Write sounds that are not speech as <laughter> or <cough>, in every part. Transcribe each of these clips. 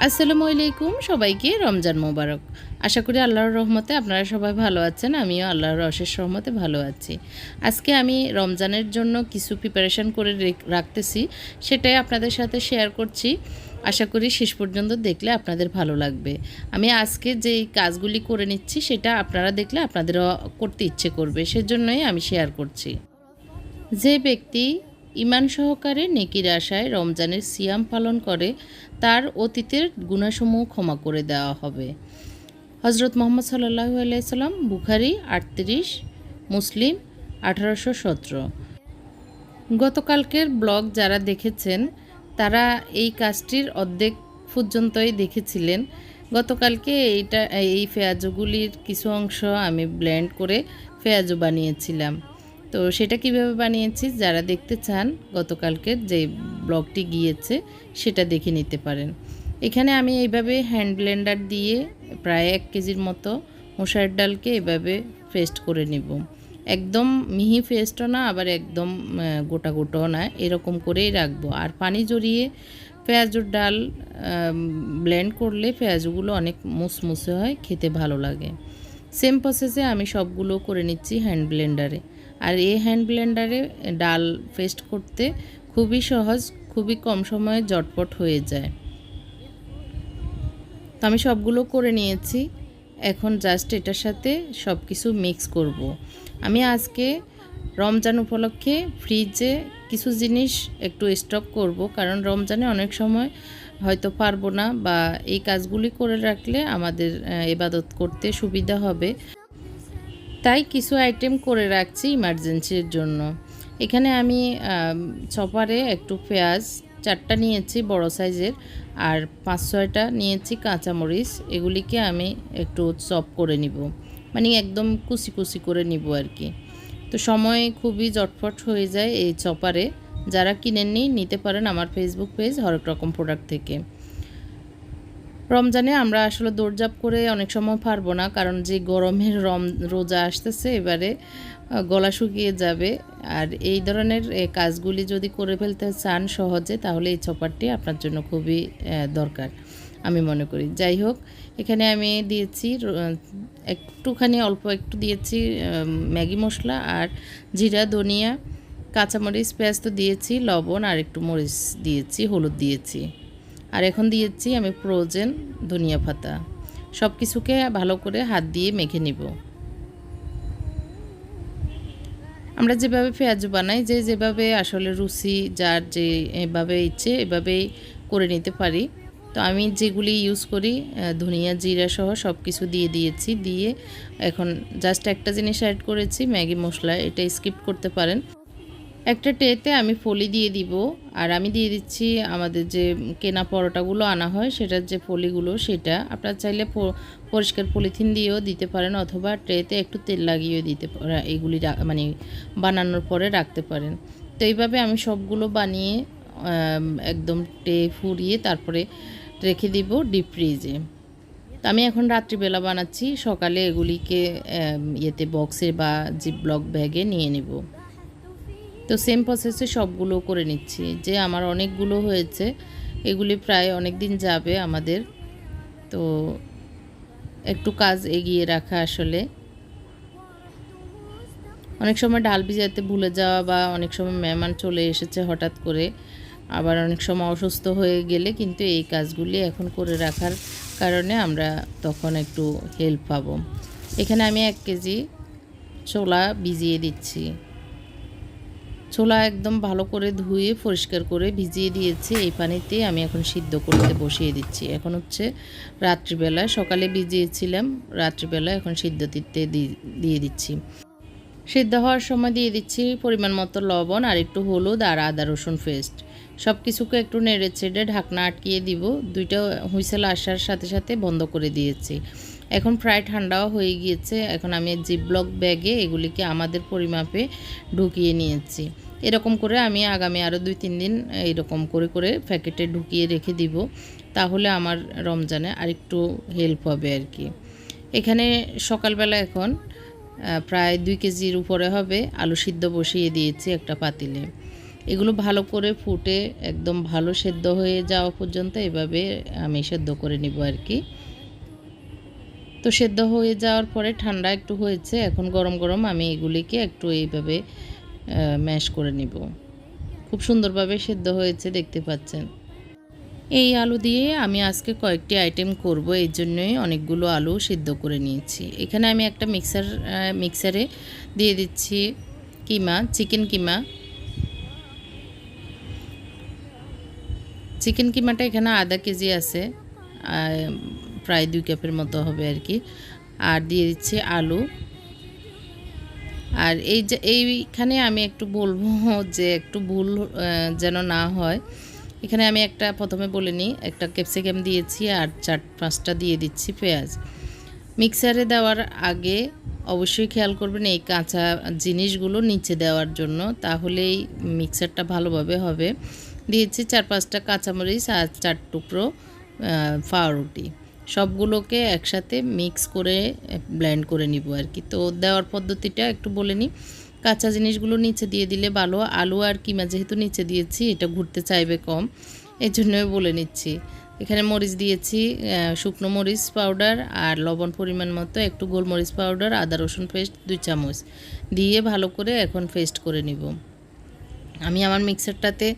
আসসালামু আলাইকুম সবাইকে রমজান মোবারক। আশা করি আল্লাহর রহমতে আপনারা সবাই ভালো আছেন, আমিও আল্লাহর অশেষ রহমতে ভালো আছি। আজকে আমি রমজানের জন্য কিছু প্রিপারেশন করে রেখ- রাখতেছি, সেটাই আপনাদের সাথে শেয়ার করছি। আশা করি শেষ পর্যন্ত দেখলে আপনাদের ভালো লাগবে। আমি আজকে যেই কাজগুলি করে নিচ্ছি, সেটা আপনারা দেখলে আপনাদেরও করতে ইচ্ছে করবে, সেজন্যই আমি শেয়ার করছি। যে ব্যক্তি ইমান সহকারে নেকির আশায় রমজানের সিয়াম পালন করে, তার অতীতের গুণাসমূহ ক্ষমা করে দেওয়া হবে। হজরত মোহাম্মদ সাল্লাহু আলাইসাল্লাম বুখারি আটত্রিশ, মুসলিম আঠারোশো সতেরো। গতকালকের ব্লগ যারা দেখেছেন, তারা এই কাজটির অর্ধেক পর্যন্তই দেখেছিলেন। গতকালকে এইটা, এই পেঁয়াজগুলির কিছু অংশ আমি ব্লেন্ড করে পেঁয়াজও বানিয়েছিলাম। তো সেটা কীভাবে বানিয়েছি? যারা দেখতে চান গতকালকের যে ব্লগটি গিয়েছে, সেটা দেখে নিতে পারেন। এখানে আমি এইভাবে হ্যান্ড ব্লেন্ডার দিয়ে প্রায় এক কেজির মতো মশার ডালকে এভাবে পেস্ট করে নিব। একদম মিহি পেস্টও না, আবার একদম গোটা গোটাও না, এরকম করেই রাখব। আর পানি জড়িয়ে পেঁয়াজুর ডাল ব্লেন্ড করলে পেঁয়াজগুলো অনেক মুসমুসে হয়, খেতে ভালো লাগে। সেম প্রসেসে আমি সবগুলো করে নিচ্ছি হ্যান্ড ব্লেন্ডারে আর এই হ্যান্ড ব্লেন্ডারে ডাল পেস্ট করতে খুবই সহজ, খুবই কম সময়ে জটপট হয়ে যায়। তো আমি সবগুলো করে নিয়েছি। এখন জাস্ট এটার সাথে সব কিছু মিক্স করব। আমি আজকে রমজান উপলক্ষে ফ্রিজে কিছু জিনিস একটু স্টক করব, কারণ রমজানে অনেক সময় হয়তো পারব না বা এই কাজগুলি করে রাখলে আমাদের এবাদত করতে সুবিধা হবে। তাই কিছু আইটেম করে রাখছি ইমার্জেন্সির জন্য। এখানে আমি চপারে একটু পেঁয়াজ, চারটা নিয়েছি বড় সাইজের আর পাঁচ ছয়টা নিয়েছি কাঁচামরিচ। এগুলিকে আমি একটু চপ করে নিব। মানে একদম কুচি কুচি করে নিব আর কি তো সময় খুবই জটফট হয়ে যায় এই চপারে যারা কিনেননি, নিতে পারেন আমার ফেসবুক পেজ হরেক রকম প্রোডাক্ট থেকে। রমজানে আমরা আসলে দৌড়জাপ করে অনেক সময় পারব না, কারণ যে গরমের রম, রোজা আসতেছে এবারে গলা শুকিয়ে যাবে। আর এই ধরনের কাজগুলি যদি করে ফেলতে চান সহজে, তাহলে এই চপারটি আপনার জন্য খুবই দরকার, আমি মনে করি। যাই হোক, এখানে আমি দিয়েছি একটুখানি, অল্প একটু দিয়েছি ম্যাগি মশলা আর জিরা, ধনিয়া, কাঁচামরিচ, পেঁয়াজ তো দিয়েছি, লবণ আর একটু মরিচ দিয়েছি, হলুদ দিয়েছি। আর এখন দিয়েছি আমি ফ্রোজেন ধনিয়া পাতা। সব কিছুকে ভালো করে হাত দিয়ে মেখে নিব। আমরা যেভাবে পেঁয়াজ বানাই, যে যেভাবে আসলে রুচি, যার যে এভাবে ইচ্ছে, এভাবেই করে নিতে পারি। তো আমি যেগুলি ইউজ করি ধনিয়া, জিরা সহ সব কিছু দিয়ে দিয়েছি, দিয়ে এখন জাস্ট একটা জিনিস অ্যাড করেছি, ম্যাগি মশলা, এটা স্কিপ করতে পারেন। একটা ট্রেতে আমি ফলি দিয়ে দিব, আর আমি দিয়ে দিচ্ছি আমাদের যে কেনা পরোটাগুলো আনা হয়, সেটার যে ফলিগুলো সেটা। আপনারা চাইলে পরিষ্কার পলিথিন দিয়েও দিতে পারেন, অথবা ট্রেতে একটু তেল লাগিয়েও দিতে এইগুলি মানে বানানোর পরে রাখতে পারেন। তো এইভাবে আমি সবগুলো বানিয়ে একদম টে ফুরিয়ে তারপরে রেখে দিব ডিপ ফ্রিজে। তো আমি এখন রাত্রিবেলা বানাচ্ছি, সকালে এগুলিকে ইয়েতে বক্সে বা জিপ ব্লক ব্যাগে নিয়ে নেব। তো সেম প্রসেসে সবগুলো করে নিচ্ছি। যে আমার অনেকগুলো হয়েছে, এগুলি প্রায় অনেক দিন যাবে আমাদের। তো একটু কাজ এগিয়ে রাখা আসলে। অনেক সময় ডাল ভিজাতে ভুলে যাওয়া বা অনেক সময় মেহমান চলে এসেছে হঠাৎ করে, আবার অনেক সময় অসুস্থ হয়ে গেলে কিন্তু এই কাজগুলি এখন করে রাখার কারণে আমরা তখন একটু হেল্প পাবো। এখানে আমি এক কেজি ছোলা ভিজিয়ে দিচ্ছি। ছোলা একদম ভালো করে ধুয়ে, পরিষ্কার করে ভিজিয়ে দিয়েছি। এই পানিতে আমি এখন সিদ্ধ করতে বসিয়ে দিচ্ছি। এখন হচ্ছে রাত্রিবেলা, সকালে ভিজিয়েছিলাম, রাত্রিবেলা এখন সিদ্ধ দিতে দিয়ে দিচ্ছি। সিদ্ধ হওয়ার সময় দিয়ে দিচ্ছি পরিমাণ মতো লবণ আর একটু হলুদ আর আদা রসুন পেস্ট। সব কিছুকে একটু নেড়ে ছেড়ে ঢাকনা আটকিয়ে দিব। দুইটা হুইসেল আসার সাথে সাথে বন্ধ করে দিয়েছি। এখন প্রায় ঠান্ডাও হয়ে গিয়েছে। এখন আমি জিপ ব্লক ব্যাগে এগুলিকে আমাদের পরিমাপে ঢুকিয়ে নিয়েছি। এরকম করে আমি আগামী আরও দুই তিন দিন এরকম করে করে প্যাকেটে ঢুকিয়ে রেখে দিব, তাহলে আমার রমজানে আরেকটু হেল্প হবে আর কি। এখানে সকালবেলা এখন প্রায় দুই কেজির উপরে হবে আলু সিদ্ধ বসিয়ে দিয়েছি একটা পাতিলে। এগুলো ভালো করে ফুটে একদম ভালো সেদ্ধ হয়ে যাওয়া পর্যন্ত এভাবে আমি সেদ্ধ করে নিব আর কি। তো সেদ্ধ হয়ে যাওয়ার পরে ঠান্ডা একটু হয়েছে, এখন গরম গরম আমি এগুলিকে একটু এইভাবে ম্যাশ করে নিব। খুব সুন্দরভাবে সেদ্ধ হয়েছে, দেখতে পাচ্ছেন। এই আলু দিয়ে আমি আজকে কয়েকটি আইটেম করব এই জন্যই অনেকগুলো আলু সিদ্ধ করে নিয়েছি। এখানে আমি একটা মিক্সার মিক্সারে দিয়ে দিচ্ছি কিমা চিকেন কিমা। চিকেন কিমাটা এখানে আধা কেজি আছে প্রায় দুই কাপের মতো হবে আর কি। আর দিয়ে দিচ্ছি আলু। আর এই যে, এইখানে আমি একটু বলব <laughs> যে একটু ভুল যেন না হয়। এখানে আমি একটা, প্রথমে বলে নিই, একটা ক্যাপসিকাম দিয়েছি আর চার, পাঁচটা দিয়ে দিচ্ছি পেঁয়াজ। মিক্সারে দেওয়ার আগে অবশ্যই খেয়াল করবেন এই কাঁচা জিনিসগুলো নিচে দেওয়ার জন্য, তাহলেই মিক্সারটা ভালোভাবে হবে। দিয়েছি চার, পাঁচটা কাঁচামরিচ আর চার টুকরো পাউরুটি। সবগুলোকে একসাথে মিক্স করে ব্লেন্ড করে নিব আর কি। তো দেওয়ার পদ্ধতিটা একটু বলে নিই কাঁচা জিনিসগুলো নিচে দিয়ে দিলে ভালো। আলু আর কিমা যেহেতু নিচে দিয়েছি, এটা ঘুরতে চাইবে কম। এই জন্যই বলে নিচ্ছি। এখানে মরিচ দিয়েছি শুকনো মরিচ পাউডার আর লবণ পরিমাণ মতো একটু গোলমরিচ পাউডার আদা রসুন পেস্ট দুই চামচ। দিয়ে ভালো করে এখন পেস্ট করে নিব। আমি আমার মিক্সারটাতে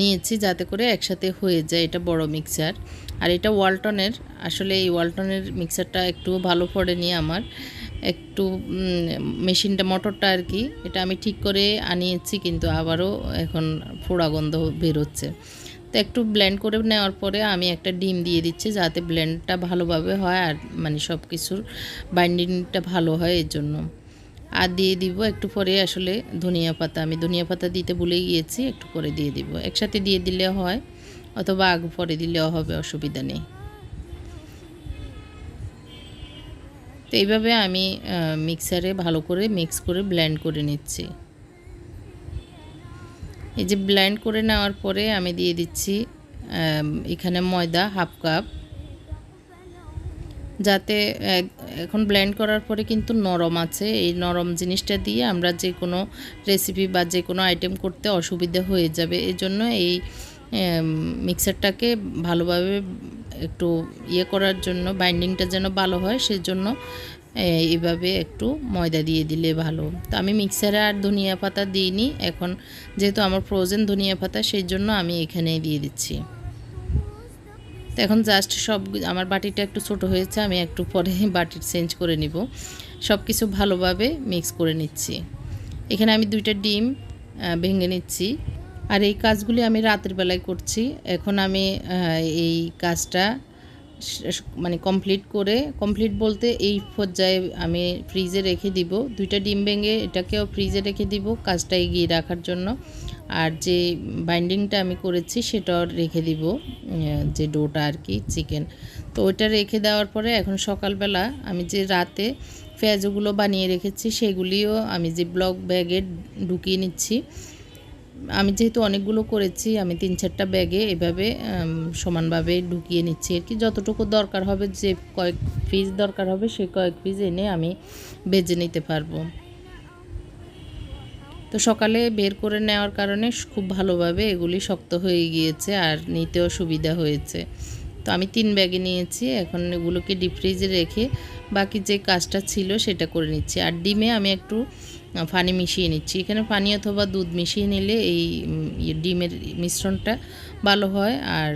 নিয়েছি যাতে করে একসাথে হয়ে যায় এটা বড় মিক্সার। আর এটা ওয়ালটনের, আসলে এই ওয়ালটনের মিক্সারটা একটু ভালো পড়েনি আমার। একটু মেশিনটা, মোটরটা আর কি, এটা আমি ঠিক করে আনিয়েছি কিন্তু আবারও এখন ফোড়া গন্ধ বেরোচ্ছে। তো একটু ব্লেন্ড করে নেওয়ার পরে আমি একটা ডিম দিয়ে দিচ্ছি যাতে ব্লেন্ডটা ভালোভাবে হয় আর মানে সব কিছুর বাইন্ডিংটা ভালো হয় এর জন্য। আর দিয়ে দিব একটু পরে আসলে ধনিয়া পাতা। আমি ধনিয়া পাতা দিতে ভুলে গিয়েছি, একটু পরে দিয়ে দিব। একসাথে দিয়ে দিলে হয়, অথবা আগ পরে দিলেও হবে, অসুবিধা নেই। তো এইভাবে আমি মিক্সারে ভালো করে মিক্স করে ব্লেন্ড করে নিচ্ছি। এই যে ব্লেন্ড করে নেওয়ার পরে আমি দিয়ে দিচ্ছি এখানে ময়দা হাফ কাপ। যাতে এখন ব্লেন্ড করার পরে কিন্তু নরম আছে। এই নরম জিনিসটা দিয়ে আমরা যে কোনো রেসিপি বা যে কোনো আইটেম করতে অসুবিধা হয়ে যাবে। এই জন্য এই মিক্সারটাকে ভালোভাবে একটু ইয়ে করার জন্য বাইন্ডিংটা যেন ভালো হয়, সেজন্য এইভাবে একটু ময়দা দিয়ে দিলে ভালো। তো আমি মিক্সারে আর ধনিয়া পাতা দিইনি। এখন যেহেতু আমার ফ্রোজেন ধনিয়া পাতা সেই জন্য আমি এখানেই দিয়ে দিচ্ছি। তো এখন জাস্ট সব আমার বাটিটা একটু ছোট হয়েছে, আমি একটু পরে <laughs> বাটির চেঞ্জ করে নিব। সব কিছু ভালোভাবে মিক্স করে নিচ্ছি। এখানে আমি দুইটা ডিম ভেঙে নিচ্ছি। আর এই কাজগুলি আমি রাতের বেলায় করছি। এখন আমি এই কাজটা মানে কমপ্লিট করে কমপ্লিট বলতে এই পর্যায়ে আমি ফ্রিজে রেখে দিব। দুইটা ডিম ভেঙে এটাকেও ফ্রিজে রেখে দিব কাজটা এগিয়ে রাখার জন্য। আর যে বাইন্ডিংটা আমি করেছি সেটাও রেখে দিব যে ডোটা আর কি, চিকেন। তো ওইটা রেখে দেওয়ার পরে এখন সকালবেলা আমি যে রাতে পেঁয়াজগুলো বানিয়ে রেখেছি সেগুলিও আমি যে ব্লক ব্যাগে ঢুকিয়ে নিচ্ছি। আমি যেহেতু অনেকগুলো করেছি, আমি তিন চারটা ব্যাগে এভাবে সমানভাবে ঢুকিয়ে নিচ্ছি। আর কি যতটুকু দরকার হবে, যে কয়েক পিস দরকার হবে, সে কয়েক পিস এনে আমি বেজে নিতে পারব। তো সকালে বের করে নেওয়ার কারণে খুব ভালোভাবে এগুলি শক্ত হয়ে গিয়েছে আর নিতেও সুবিধা হয়েছে। তো আমি তিন ব্যাগে নিয়েছি, এখন এগুলোকে ডিপ ফ্রিজে রেখে বাকি যে কাজটা ছিল সেটা করে নিচ্ছি। আর ডিমে আমি একটু পানি মিশিয়ে নিচ্ছি। এখানে পানি অথবা দুধ মিশিয়ে নিলে এই ডিমের মিশ্রণটা ভালো হয়। আর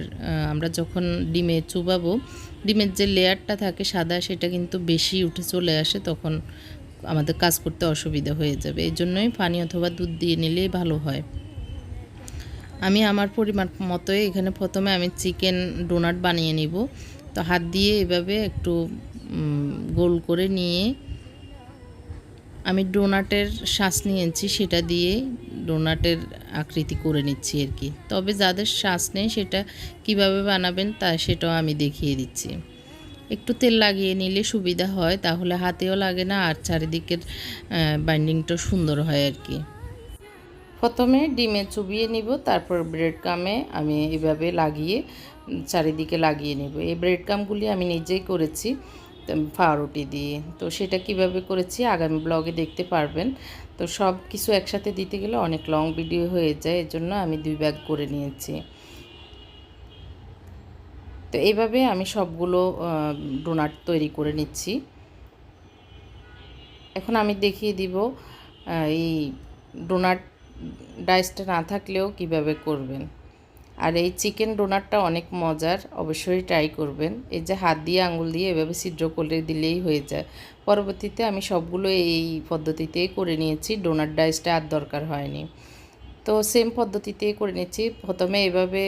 আমরা যখন ডিমে চুবাবো, ডিমের যে লেয়ারটা থাকে সাদা, সেটা কিন্তু বেশি উঠে চলে আসে। তখন আমাদের কাজ করতে অসুবিধা হয়ে যাবে। এই জন্যই পানি অথবা দুধ দিয়ে নিলেই ভালো হয়। আমি আমার পরিমাণ মতোই এখানে প্রথমে আমি চিকেন ডোনাট বানিয়ে নিব। তো হাত দিয়ে এভাবে একটু গোল করে নিয়ে আমি ডোনাটের শ্বাস নিয়েছি, সেটা দিয়ে ডোনাটের আকৃতি করে নিচ্ছি আর কি। তবে যাদের শ্বাস নেই, সেটা কীভাবে বানাবেন তা সেটাও আমি দেখিয়ে দিচ্ছি। একটু তেল লাগিয়ে নিলে সুবিধা হয়, তাহলে হাতেও লাগে না আর চারিদিকের বাইন্ডিংটা সুন্দর হয় আর কি। প্রথমে ডিমে চুবিয়ে নিব, তারপর ব্রেড কামে আমি এভাবে লাগিয়ে, চারিদিকে লাগিয়ে নেব। এই ব্রেড কামগুলি আমি নিজেই করেছি পাউরুটি দিয়ে। তো সেটা কীভাবে করেছি আগামী ব্লগে দেখতে পারবেন। তো সব কিছু একসাথে দিতে গেলে অনেক লং ভিডিও হয়ে যায় এর জন্য আমি দুই ব্যাগ করে নিয়েছি। তো এইভাবে আমি সবগুলো ডোনাট তৈরি করে নিচ্ছি। এখন আমি দেখিয়ে দিব এই ডোনাট ডাইসটা না থাকলেও কীভাবে করবেন। আর এই চিকেন ডোনাটটা অনেক মজার, অবশ্যই ট্রাই করবেন। এই যে হাত দিয়ে আঙুল দিয়ে এভাবে ছিদ্র করে দিলেই হয়ে যায়। পরবর্তীতে আমি সবগুলো এই পদ্ধতিতেই করে নিয়েছি ডোনাট ডাইসটা আর দরকার হয়নি। তো সেম পদ্ধতিতেই করে নিচ্ছি। প্রথমে এভাবে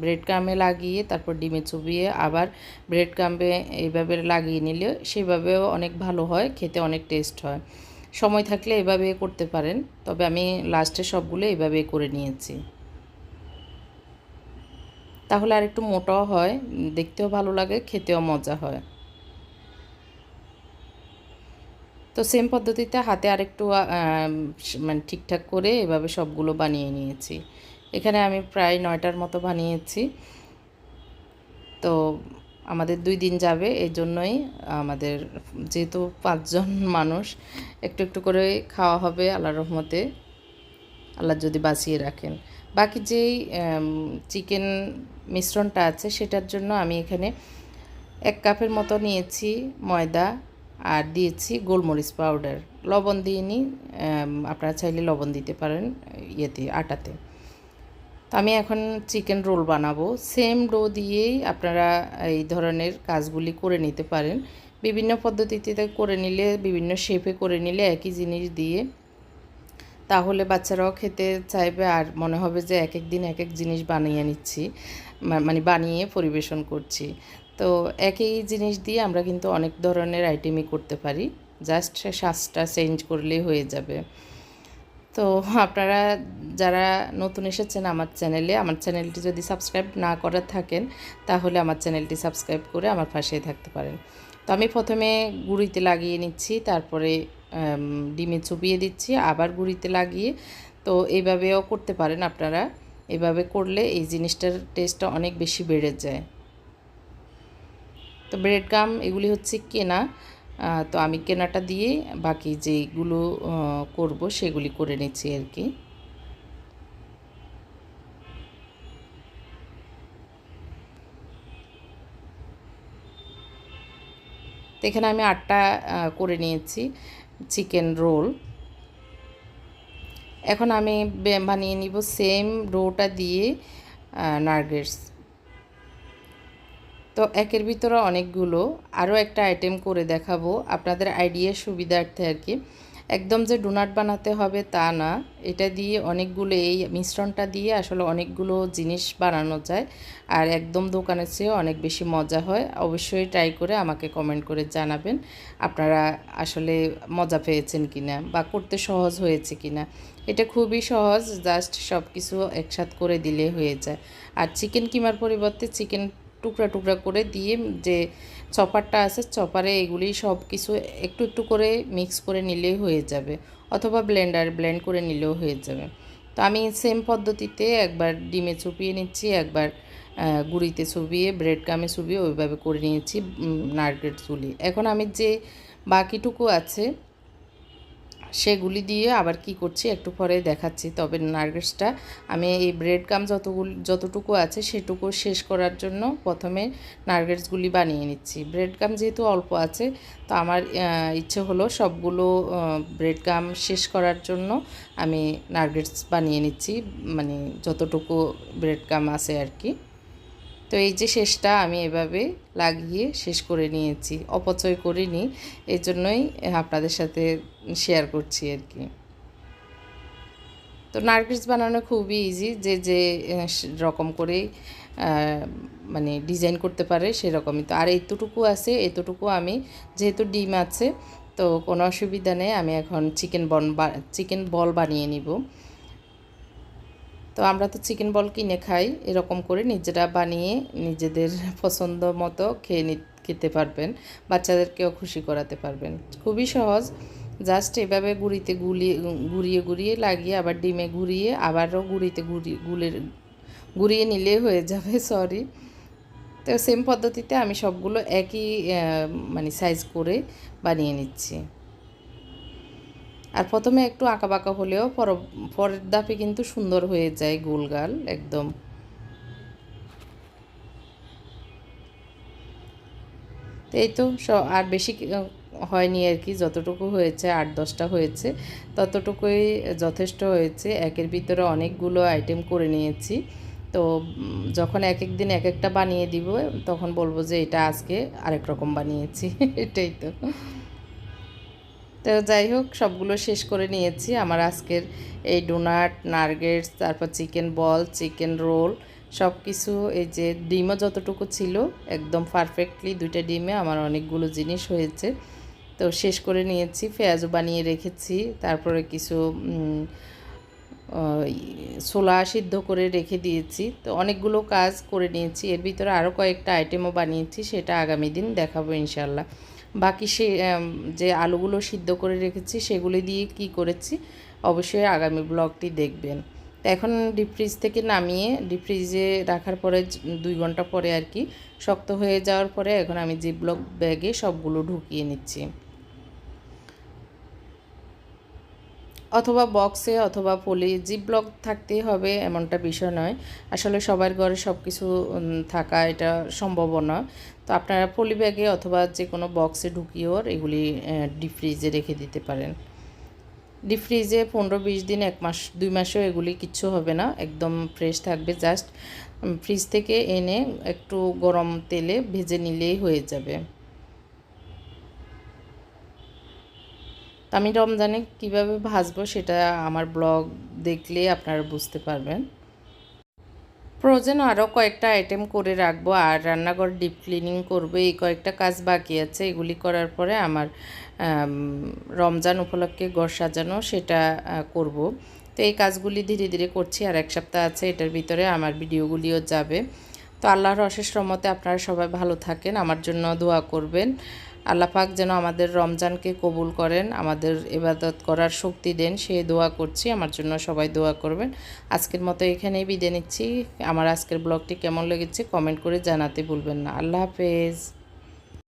ব্রেড কামে লাগিয়ে তারপর ডিমে চুবিয়ে আবার ব্রেড কামে এইভাবে লাগিয়ে নিলে সেভাবেও অনেক ভালো হয়, খেতে অনেক টেস্ট হয়। সময় থাকলে এভাবে করতে পারেন, তবে আমি লাস্টে সবগুলো এভাবে করে নিয়েছি। তাহলে আর একটু মোটাও হয়, দেখতেও ভালো লাগে, খেতেও মজা হয়। তো সেম পদ্ধতিতে হাতে আরেকটু মানে ঠিকঠাক করে এভাবে সবগুলো বানিয়ে নিয়েছি। এখানে আমি প্রায় নয়টার মতো বানিয়েছি। তো আমাদের দুই দিন যাবে এই জন্যই আমাদের যেহেতু পাঁচজন <laughs> মানুষ, একটু একটু করে খাওয়া হবে আল্লাহ রহমতে। আল্লাহ যদি বাঁচিয়ে রাখেন। বাকি যেই চিকেন মিশ্রণটা আছে, সেটার জন্য আমি এখানে এক কাপের মতো নিয়েছি ময়দা আর দিয়েছি গোলমরিচ পাউডার। লবণ দিয়ে নিই আপনারা চাইলে লবণ দিতে পারেন ইয়েতে, আটাতে। তো আমি এখন চিকেন রোল বানাবো। সেম ডো দিয়েই আপনারা এই ধরনের কাজগুলি করে নিতে পারেন। বিভিন্ন পদ্ধতিতে করে নিলে, বিভিন্ন শেপে করে নিলে একই জিনিস দিয়ে, তাহলে বাচ্চারাও খেতে চাইবে আর মনে হবে যে এক এক দিন এক এক জিনিস বানিয়ে নিচ্ছি মানে বানিয়ে পরিবেশন করছি। তো একই জিনিস দিয়ে আমরা কিন্তু অনেক ধরনের আইটেমই করতে পারি। জাস্ট শ্বাসটা চেঞ্জ করলেই হয়ে যাবে। তো আপনারা যারা নতুন এসেছেন আমার চ্যানেলে আমার চ্যানেলটি যদি সাবস্ক্রাইব না করে থাকেন, তাহলে আমার চ্যানেলটি সাবস্ক্রাইব করে আমার পাশেই থাকতে পারেন। তো আমি প্রথমে গুঁড়িতে লাগিয়ে নিচ্ছি, তারপরে ডিমে চুপিয়ে দিচ্ছি, আবার গুঁড়িতে লাগিয়ে। তো এইভাবেও করতে পারেন আপনারা। এভাবে করলে এই জিনিসটার টেস্টটা অনেক বেশি বেড়ে যায়। তো ব্রেড গাম এগুলি হচ্ছে কেনা তো আমি কেনাটা দিয়ে বাকি যেগুলো করব সেগুলি করে নিচ্ছি আর কি। তো এখানে আমি আটটা করে নিয়েছি চিকেন রোল। এখন আমি বানিয়ে নিব সেম রোটা দিয়ে নার্গেটস তো একের ভিতরে অনেকগুলো, আরও একটা আইটেম করে দেখাবো আপনাদের আইডিয়ার সুবিধার্থে আর কি। একদম যে ডোনাট বানাতে হবে তা না, এটা দিয়ে অনেকগুলো এই মিশ্রণটা দিয়ে আসলে অনেকগুলো জিনিস বানানো যায় আর একদম দোকানের চেয়েও অনেক বেশি মজা হয়। অবশ্যই ট্রাই করে আমাকে কমেন্ট করে জানাবেন আপনারা আসলে মজা পেয়েছেন কিনা বা করতে সহজ হয়েছে কিনা। এটা খুবই সহজ জাস্ট সব কিছু একসাথ করে দিলে হয়ে যায়। আর চিকেন কিমার পরিবর্তে চিকেন টুকরা টুকরা করে দিয়ে যে চপারটা আছে, চপারে এগুলি সব কিছু একটু একটু করে মিক্স করে নিলেই হয়ে যাবে অথবা ব্লেন্ডার ব্লেন্ড করে নিলেও হয়ে যাবে। তো আমি সেম পদ্ধতিতে একবার ডিমে চুপিয়ে নিচ্ছি, একবার গুঁড়িতে চুবিয়ে ব্রেড কামে চুবিয়ে ওইভাবে করে নিয়েছি নারকেল চুলি। এখন আমি যে বাকিটুকু আছে সেগুলি দিয়ে আবার কি করছি, একটু পরে দেখাচ্ছি। তবে নার্গেসটা, আমি এই ব্রেড গাম যতগুলি, যতটুকু আছে সেটুকু শেষ করার জন্য প্রথমে নার্গেটসগুলি বানিয়ে নিচ্ছি। ব্রেড গাম যেহেতু অল্প আছে, তো আমার ইচ্ছে হলো সবগুলো ব্রেড গাম শেষ করার জন্য আমি নার্গেটস বানিয়ে নিচ্ছি মানে যতটুকু ব্রেড গাম আছে আর কি। তো এই যে শেষটা আমি এভাবে লাগিয়ে শেষ করে নিয়েছি, অপচয় করিনি, এই জন্যই আপনাদের সাথে শেয়ার করছি আর কি। তো নার্গিস বানানো খুবই ইজি যে যে রকম করে মানে ডিজাইন করতে পারে সেরকমই। তো আর এতটুকু আছে, এতটুকু আমি, যেহেতু ডিম আছে, তো কোনো অসুবিধা নেই, আমি এখন চিকেন বন চিকেন বল বানিয়ে নিব। তো আমরা তো চিকেন বল কিনে খাই, এরকম করে নিজেরা বানিয়ে নিজেদের পছন্দ মতো খেয়ে খেতে পারবেন, বাচ্চাদেরকেও খুশি করাতে পারবেন। খুবই সহজ জাস্ট এভাবে গুঁড়িতে গুলিয়ে গুঁড়িয়ে গুঁড়িয়ে লাগিয়ে আবার ডিমে ঘুরিয়ে আবারও গুঁড়িতে গুড়ি, গুলের, গুঁড়িয়ে নিলে হয়ে যাবে সরি তো সেম পদ্ধতিতে আমি সবগুলো একই মানে সাইজ করে বানিয়ে নিচ্ছি। আর প্রথমে একটু আঁকা বাঁকা হলেও পর পরের ধাপে কিন্তু সুন্দর হয়ে যায় গোলগাল একদম। এই তো আর বেশি হয়নি আর কি, যতটুকু হয়েছে, আট দশটা হয়েছে, ততটুকুই যথেষ্ট হয়েছে। একের ভিতরে অনেকগুলো আইটেম করে নিয়েছি। তো যখন এক এক দিন এক একটা বানিয়ে দিব, তখন বলব যে এটা আজকে আরেক রকম বানিয়েছি। <laughs> এটাই তো। তো যাই হোক, সবগুলো শেষ করে নিয়েছি। আমার আজকের এই ডোনাট, নার্গেটস, তারপর চিকেন বল, চিকেন রোল সব কিছু এই যে ডিমও যতটুকু ছিল একদম পারফেক্টলি দুইটা ডিমে আমার অনেকগুলো জিনিস হয়েছে। তো শেষ করে নিয়েছি, পেঁয়াজও বানিয়ে রেখেছি, তারপরে কিছু ছোলা সিদ্ধ করে রেখে দিয়েছি। তো অনেকগুলো কাজ করে নিয়েছি, এর ভিতরে আরও কয়েকটা আইটেমও বানিয়েছি, সেটা আগামী দিন দেখাবো ইনশাল্লাহ বাকি সে যে আলুগুলো সিদ্ধ করে রেখেছি সেগুলি দিয়ে কি করেছি, অবশ্যই আগামী ব্লগটি দেখবেন। এখন ডিপ ফ্রিজ থেকে নামিয়ে ডিপ ফ্রিজে রাখার পরে দুই ঘণ্টা পরে আর কি শক্ত হয়ে যাওয়ার পরে এখন আমি জিপ ব্লক ব্যাগে সবগুলো ঢুকিয়ে নিচ্ছি। অথবা বক্সে অথবা পলি জিপ ব্লক থাকতেই হবে এমনটা বিষয় নয়। আসলে সবার ঘরে সব কিছু থাকা এটা সম্ভব নয়। তো আপনারা পলি ব্যাগে অথবা যে কোনো বক্সে ঢুকিয়েও এগুলি ডিপ ফ্রিজে রেখে দিতে পারেন। ডিপ ফ্রিজে পনেরো বিশ দিন, এক মাস, দুই মাসেও এগুলি কিচ্ছু হবে না। একদম ফ্রেশ থাকবে। জাস্ট ফ্রিজ থেকে এনে একটু গরম তেলে ভেজে নিলেই হয়ে যাবে। তো আমি রমজানে কীভাবে ভাজবো সেটা আমার ব্লগ দেখলে আপনারা বুঝতে পারবেন। প্রয়োজন আরও কয়েকটা আইটেম করে রাখব আর রান্নাঘর ডিপ ক্লিনিং করব, এই কয়েকটা কাজ বাকি আছে। এগুলি করার পরে আমার রমজান উপলক্ষে ঘর সাজানো সেটা করব। তো এই কাজগুলি ধীরে ধীরে করছি আর এক সপ্তাহ আছে এটার ভিতরে আমার ভিডিওগুলিও যাবে। তো আল্লাহর অশেষ রমতে আপনারা সবাই ভালো থাকেন, আমার জন্য দোয়া করবেন। আল্লাহ পাক যেন আমাদের রমজানকে কবুল করেন, আমাদের ইবাদত করার শক্তি দেন, সে দোয়া করছি। আমার জন্য সবাই দোয়া করবেন। আজকের মতো এখানেই বিদে নিচ্ছি। আমার আজকের ব্লগটি কেমন লেগেছে কমেন্ট করে জানাতে ভুলবেন না। আল্লাহ হাফেজ।